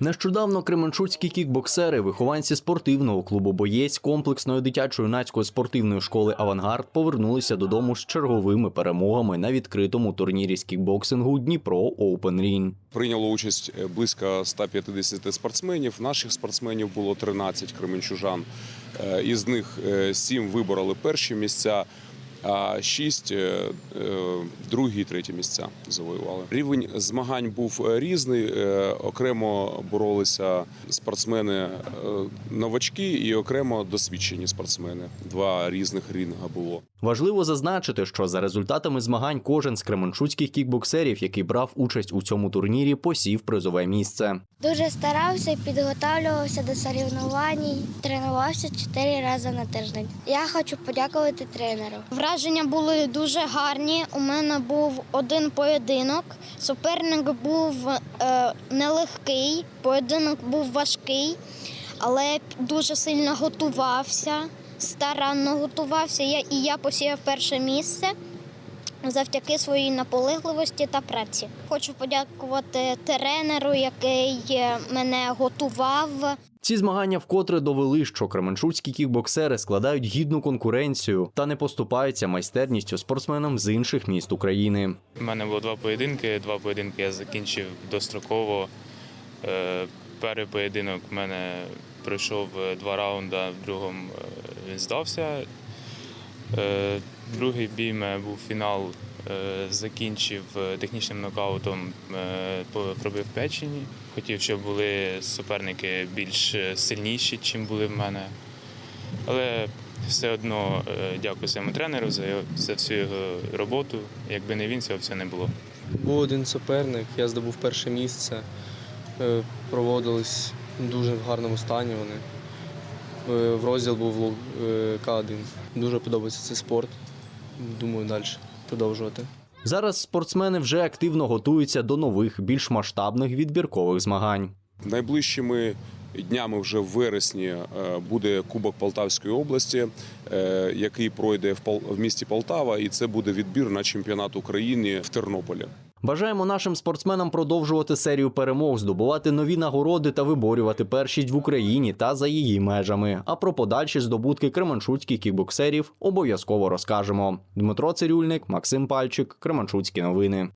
Нещодавно кременчуцькі кікбоксери, вихованці спортивного клубу Боєць комплексної дитячо-юнацької спортивної школи Авангард повернулися додому з черговими перемогами на відкритому турнірі з кікбоксингу Дніпро Оупен Рін. Прийняло участь е, близько 150 спортсменів. Наших спортсменів було 13 кременчужан. Е, Із них 7 вибороли перші місця, а шість другі і треті місця завоювали. Рівень змагань був е, різний. Е, Окремо боролися спортсмени е, новачки і окремо досвідчені спортсмени. Два різних рінга було. Важливо зазначити, що за результатами змагань кожен з кременчуцьких кікбоксерів, який брав участь у цьому турнірі, посів призове місце. Дуже старався і підготовлювався до соревнувань, тренувався чотири рази на тиждень. Я хочу подякувати тренеру. Враження були дуже гарні. У мене був один поєдинок. Суперник був е, нелегкий, поєдинок був важкий, але дуже сильно готувався, старанно готувався. Я, і я посіяв перше місце завдяки своїй наполегливості та праці. Хочу подякувати тренеру, який мене готував. Ці змагання вкотре довели, що кременчуцькі кікбоксери складають гідну конкуренцію та не поступаються майстерністю спортсменам з інших міст України. У мене було два поєдинки. Два поєдинки я закінчив достроково. Е, Перший поєдинок в мене пройшов е, два раунди, в другому е, він здався. Е, Другий бій був фінал, закінчив технічним нокаутом, пробив печені. Хотів, щоб були суперники більш сильніші, ніж були в мене. Але все одно дякую своєму тренеру за, за всю його роботу. Якби не він, цього всього не було. Був один суперник, я здобув перше місце. Проводились дуже в гарному стані вони. Е, В розділ був лу- е, К1. Дуже подобається цей спорт. Думаю, далі продовжувати. Зараз спортсмени вже активно готуються до нових, більш масштабних відбіркових змагань. Найближчими днями вже в вересні е, буде Кубок Полтавської області, який пройде в місті Полтава, і це буде відбір на чемпіонат України в Тернополі. Бажаємо нашим спортсменам продовжувати серію перемог, здобувати нові нагороди та виборювати першість в Україні та за її межами. А про подальші здобутки кременчуцьких кікбоксерів обов'язково розкажемо. Дмитро Цирюльник, Максим Пальчик, Кременчуцькі новини.